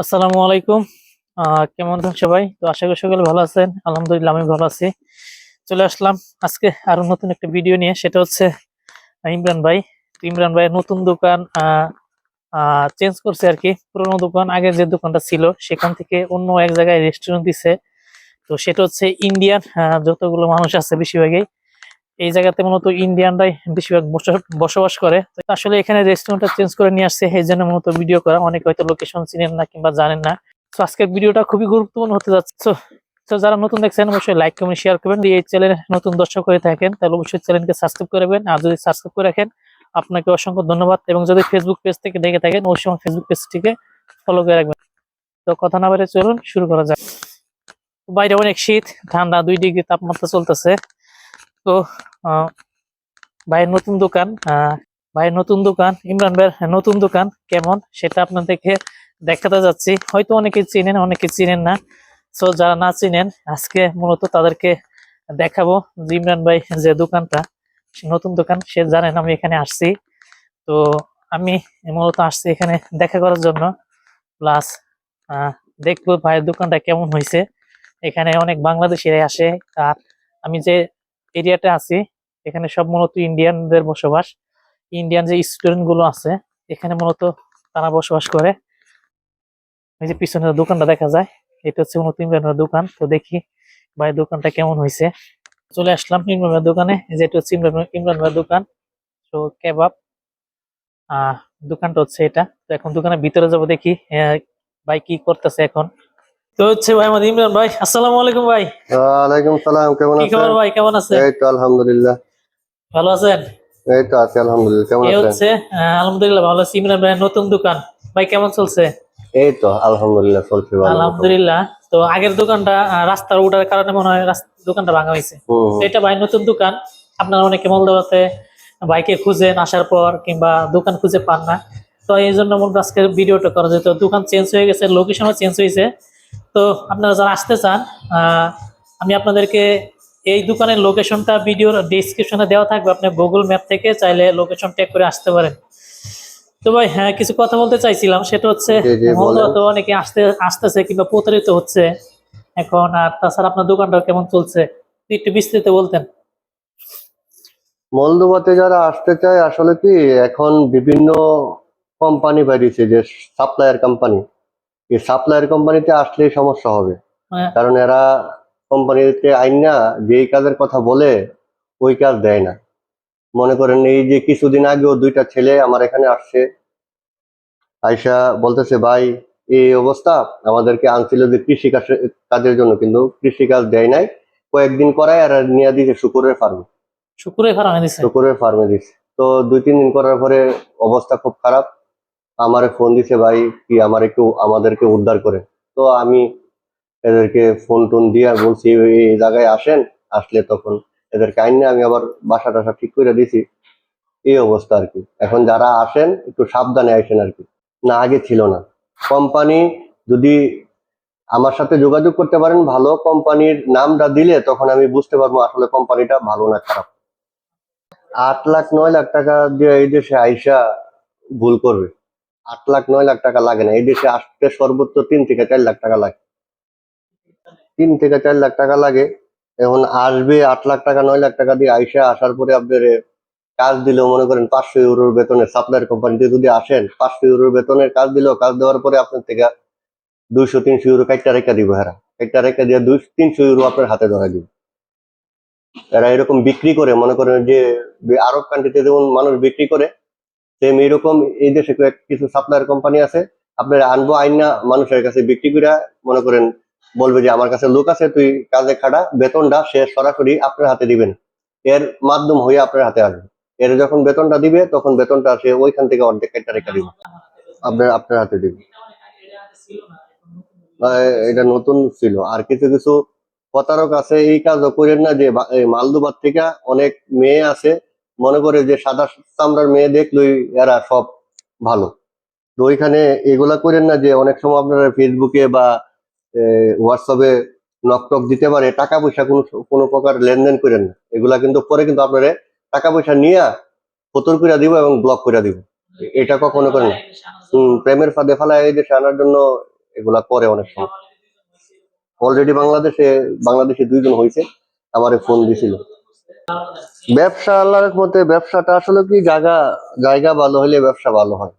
আসসালামু আলাইকুম। কেমন আছেন সবাই? তো আশা করি সকলে ভালো আছেন। আলহামদুলিল্লাহ, আমি ভালো আছি। চলে আসলাম আজকে আরও নতুন একটা ভিডিও নিয়ে। সেটা হচ্ছে ইমরান ভাই। ইমরান ভাই নতুন দোকান চেঞ্জ করছে আর কি। পুরোনো দোকান আগে যে দোকানটা ছিল, সেখান থেকে অন্য এক জায়গায় রেস্টুরেন্ট দিছে। তো সেটা হচ্ছে ইন্ডিয়ান যতগুলো মানুষ আছে বেশিরভাগই। এই জায়গাতে মূলত ইন্ডিয়ানরাই বেশিরভাগ বস- বসবাস করে। আসলে এখানে রেস্টুরেন্টটা চেঞ্জ করে নিয়ে আসছে, এই জন্য মূলত ভিডিও করা। অনেকে হয়তো লোকেশন চিনেন না কিংবা জানেন না। তো আজকের ভিডিওটা খুবই গুরুত্বপূর্ণ হতে যাচ্ছে। তো যারা নতুন দেখছেন, অবশ্যই লাইক কমেন্ট শেয়ার করবেন। এই চ্যানেলে নতুন দর্শক হয়ে থাকেন, তাহলে অবশ্যই চ্যানেলকে সাবস্ক্রাইব করবেন আর যদি সাবস্ক্রাইব করে রাখেন, আপনাকে অসংখ্য ধন্যবাদ। এবং যদি ফেসবুক পেজ থেকে দেখে থাকেন, অবশ্যই ফেসবুক পেজটিকে ফলো করে রাখবেন। তো কথা না বেড়ে চলুন, শুরু করা যাক। বাইরে অনেক শীত, ঠান্ডা, দুই ডিগ্রি তাপমাত্রা চলতেছে। তো ভাইয়ের নতুন দোকান ভাইয়ের নতুন দোকান, ইমরান ভাইয়ের নতুন দোকান কেমন সেটা আপনাদেরকে দেখাতে যাচ্ছি। হয়তো অনেকে চিনেন অনেকে চিনেন না। সো যারা না চিনেন, আজকে মূলত তাদেরকে দেখাবো যে ইমরান ভাই যে দোকানটা নতুন দোকান, সে জানেন আমি এখানে আসছি। তো, আমি মূলত আসছি এখানে দেখা করার জন্য। প্লাস দেখব ভাইয়ের দোকানটা কেমন হয়েছে। এখানে অনেক বাংলাদেশিরাই আসে। আর আমি যে এরিয়াতে আছি। এখানে সব মূলত ইন্ডিয়ানদের বসবাস। ইন্ডিয়ান যে স্টুডেন্টগুলো আছে, এখানে মূলত তারা বসবাস করে। এই যে পিছনের দোকানটা দেখা যায়, এটা হচ্ছে মূলত ইমরানের দোকান। তো দেখি ভাই, দোকানটা কেমন হয়েছে? চলে আসলাম ইমরানের দোকানে। যে এটা হচ্ছে ইমরান ইমরান ভাইয়ের দোকান। তো কেবাব দোকানটা হচ্ছে এটা। তো এখন দোকানের ভিতরে যাব দেখি ভাই কি করতেছে এখন। তো হচ্ছে ভাই আমাদের ইমরান ভাই আসসালামু আলাইকুম ভাই। ওয়ালাইকুম সালাম কেমন কি খবর ভাই কেমন আছেন? এই তো আলহামদুলিল্লাহ। ভালো আছেন? এই তো আছি আলহামদুলিল্লাহ কেমন এই হচ্ছে আলহামদুলিল্লাহ ভালো আছি। ইমরান ভাইয়ের নতুন দোকান। ভাই কেমন চলছে? এই তো আলহামদুলিল্লাহ চলছে ভালো। আলহামদুলিল্লাহ। তো আগের দোকানটা রাস্তার ওঠার কারণে মনে হয় দোকানটা ভাঙা হয়েছে। এটা ভাই নতুন দোকান। আপনারা অনেকে মলদাবাতে বাইকে খুঁজেন আসার পর কিংবা দোকান খুঁজে পান না। তো এই জন্য মূলত আজকের ভিডিওটা করা যেত। দোকান চেঞ্জ হয়ে গেছে লোকেশনও চেঞ্জ হয়েছে। তো আপনারা যারা আসতে চান আমি আপনাদেরকে এই দোকানের লোকেশনটা ভিডিওর ডিসক্রিপশনে দেওয়া থাকবে আপনি গুগল ম্যাপ থেকে চাইলে লোকেশন ট্যাগ করে আসতে পারেন। তো ভাই হ্যাঁ কিছু কথা বলতে চাইছিলাম সেটা হচ্ছে মূলত অনেকে আসতে আসতেছে কিংবা প্রতারিত হচ্ছে। এখন আর তাছাড়া আপনার দোকানটা কেমন চলছে? একটু বিস্তৃত বলতেন। মলদোবাতে যারা আসতে চায় আসলে কি এখন বিভিন্ন কোম্পানি বেরিয়েছে যে সাপ্লায়ার কোম্পানি এই সাপ্লায়ার কোম্পানিতে আসলেই সমস্যা হবে। মানে কারণ এরা কোম্পানিতে আইন না যেই কাজের কথা বলে ওই কাজ দেয় না। মনে করেন এই যে কিছুদিন আগেও দুইটা ছেলে আমার এখানে আসছে। আয়সা বলতেছে ভাই এই অবস্থা আমাদেরকে আনছিল যে কৃষি কাজের জন্য কিন্তু কৃষি কাজ দেয় নাই। কয়েকদিন করায় আর নিয়ে দিয়েছে শুকুরের ফার্মে হয়ে দিছে? শুকুরের ফার্মে দিছে। তো দুই তিন দিন করার পরে অবস্থা খুব খারাপ। আমারে ফোন দিছে, ভাই, কি আমার একটু, আমাদেরকে উদ্ধার করে। তো আমি এদেরকে ফোন টোন দিয়ে বলছি, "এই জায়গায় আসেন। আসলে তখন এদের আইনে আমি আবার বাসা টাসা ঠিক করে দিছি। এই অবস্থা আর কি। এখন যারা আসেন, একটু সাবধানে আসেন আর কি। না, আগে ছিল না। কোম্পানি যদি আমার সাথে যোগাযোগ করতে পারেন, ভালো কোম্পানির নামটা দিলে তখন আমি বুঝতে পারব আসলে কোম্পানিটা ভালো না খারাপ। আট লাখ, নয় লাখ টাকা দিয়ে এই দেশে আইসা ভুল করবে। আট লাখ, নয় লাখ টাকা লাগে না। এই দেশে আসতে সর্বোচ্চ তিন থেকে চার লাখ টাকা লাগে। তিন থেকে চার লাখ টাকা লাগে। এখন আসবে আট লাখ টাকা, নয় লাখ টাকা দিয়ে আইসা আসার পরে আপনার কাজ দিলেও মনে করেন পাঁচশো ইউরোর বেতনে সাপ্লায়ার কোম্পানিতে যদি আসেন, পাঁচশো ইউরোর বেতনের কাজ দিলেও কাজ দেওয়ার পরে আপনার থেকে দুইশো, তিনশো ইউরো কাইটটা রেখা দিব হেরা। কাইটটা রেখা দিয়ে দুই তিনশো ইউরো আপনার হাতে ধরা দিব। এরা এরকম বিক্রি করে, মনে করেন যে আরব কান্ট্রিতে যেমন মানুষ বিক্রি করে সেম এরকম এই দেশে কিছু সাপ্লায়ার কোম্পানি আছে। আপনার আনব, আইনা, মানুষের কাছে বিক্রি করে মনে করেন, বলবে যে আমার কাছে লোক আছে, তুই কাজে খাটা, বেতনটা সে সরাসরি আপনার হাতে দিবেন। এর মাধ্যম হয়ে আপনার হাতে আসবে। এর যখন বেতনটা দিবে, তখন বেতনটা সে ওইখান থেকে অর্ধেক রেখে দিবে। আপনার আপনার হাতে দিবে। এটা নতুন ছিল। আর কিছু কিছু প্রতারক আছে, এই কাজও করেন না যে মালদুবার থেকে অনেক মেয়ে আছে মনে করে যে সাদা চামড়ার মেয়ে দেখলেই এরা সব ভালো। তো ওইখানে এগুলা করেন না যে অনেক সময় আপনারা ফেসবুকে বা হোয়াটসঅ্যাপে নকটক দিতে পারে টাকা পয়সা কোনো কোনো প্রকার লেনদেন করেন না। এগুলা কিন্তু পরে কিন্তু আপনারা টাকা পয়সা নিয়ে ফতর করে দিব এবং ব্লক করে দিব। এটা কখনো করেন না। প্রেমের ফাঁদে ফেলায় এই দেশে আনার জন্য এগুলা করে অনেক সময়। অলরেডি বাংলাদেশে বাংলাদেশে দুইজন হয়েছে, আমারে ফোন দিছিল। ব্যবসা, আল্লাহর মতে ব্যবসাটা আসলে কি জায়গা জায়গা ভালো হলে ব্যবসা ভালো হয়?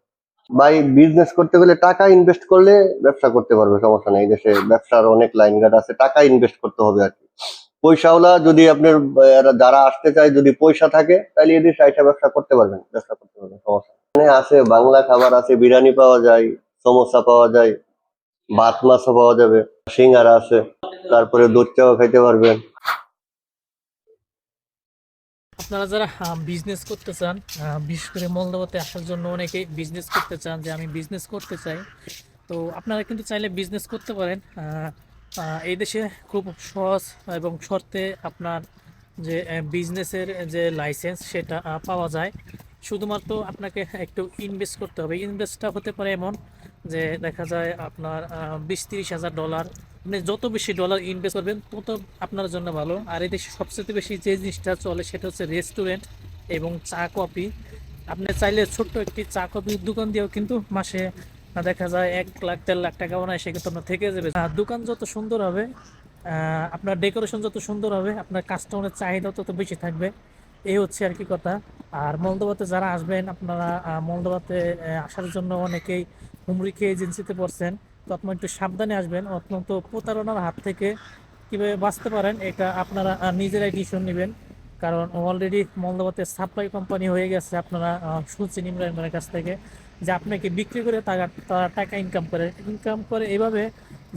ভাই বিজনেস করতে গেলে টাকা ইনভেস্ট করলে ব্যবসা করতে পারবে, সমস্যা নেই। দেশে ব্যবসার অনেক লাইন গার্ড আছে, টাকা ইনভেস্ট করতে হবে আর কি। পয়সাওয়ালা যদি আপনার যারা আসতে চায়, যদি পয়সা থাকে, তাহলে এদের সাইডে ব্যবসা করতে পারবেন, ব্যবসা করতে পারবেন, সমস্যা। এখানে আছে, বাংলা খাবার আছে, বিরিয়ানি পাওয়া যায়, সমোসা পাওয়া যায়, ভাত মাছও পাওয়া যাবে, সিঙ্গারা আছে, তারপরে দুধ চাও খাইতে পারবেন। আপনারা যারা বিজনেস করতে চান বিশেষ করে মলদাবাতে আসার জন্য অনেকেই বিজনেস করতে চান, যে আমি বিজনেস করতে চাই, তো আপনারা কিন্তু চাইলে বিজনেস করতে পারেন। এই দেশে খুব সহজ এবং শর্তে আপনার যে বিজনেসের যে লাইসেন্স সেটা পাওয়া যায়। শুধুমাত্র আপনাকে একটু ইনভেস্ট করতে হবে। ইনভেস্টটা হতে পারে এমন যে দেখা যায় আপনার বিশ তিরিশ হাজার ডলার আপনি যত বেশি ডলার ইনভেস্ট করবেন, তত আপনার জন্য ভালো। আর এই দেশে সবচেয়ে বেশি যে জিনিসটা চলে, সেটা হচ্ছে রেস্টুরেন্ট এবং চা কফি। আপনি চাইলে ছোট্ট একটি চা কফির দোকান দিয়েও কিন্তু মাসে দেখা যায় এক লাখ, দেড় লাখ টাকা অনায়াসে সেক্ষেত্রে আপনার থেকে যাবে। দোকান যত সুন্দর হবে আপনার ডেকোরেশন যত সুন্দর হবে, আপনার কাস্টমারের চাহিদা তত বেশি থাকবে। এই হচ্ছে আর কি কথা। আর মলদোবাতে যারা আসবেন, আপনারা মলদোবাতে আসার জন্য অনেকেই হুমরি খেয়ে এজেন্সিতে পড়ছেন। তো আপনারা একটু সাবধানে আসবেন, অত্যন্ত প্রতারণার হাত থেকে কীভাবে বাঁচতে পারেন, এটা আপনারা নিজেরাই ডিসিশন নেবেন। কারণ অলরেডি মলদোবাতে সাপ্লাই কোম্পানি হয়ে গেছে আপনারা শুনছেন ইমরান ভাইয়ের কাছ থেকে যে আপনাকে বিক্রি করে তারা টাকা ইনকাম করে। ইনকাম করে এভাবে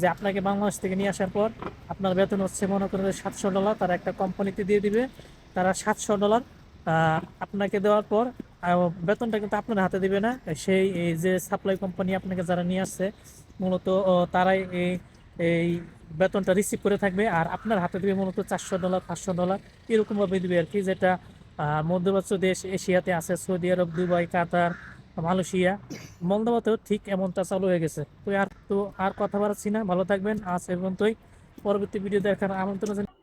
যে আপনাকে বাংলাদেশ থেকে নিয়ে আসার পর আপনার বেতন হচ্ছে মনে করেন সাতশো ডলার, তারা একটা কোম্পানিতে দিয়ে দিবে। তারা সাতশো ডলার আপনাকে দেওয়ার পর বেতনটা কিন্তু আপনার হাতে দিবে না। সেই যে সাপ্লাই কোম্পানি আপনাকে যারা নিয়ে আসছে মূলত তারাই এই এই বেতনটা রিসিভ করে থাকবে। আর আপনার হাতে দেবে মূলত চারশো ডলার, পাঁচশো ডলার, এরকমভাবে দেবে আর কি যেটা মধ্যপ্রাচ্য দেশ, এশিয়াতে আছে, Saudi Arab, Dubai, Qatar, Malaysia. মঙ্গলবাতেও ঠিক এমনটা চালু হয়ে গেছে। তো আর তো আর কথা বাড়াচ্ছি না। ভালো থাকবেন। আজ এবং পর্যন্তই। পরবর্তী ভিডিও দেখার আমন্ত্রণ।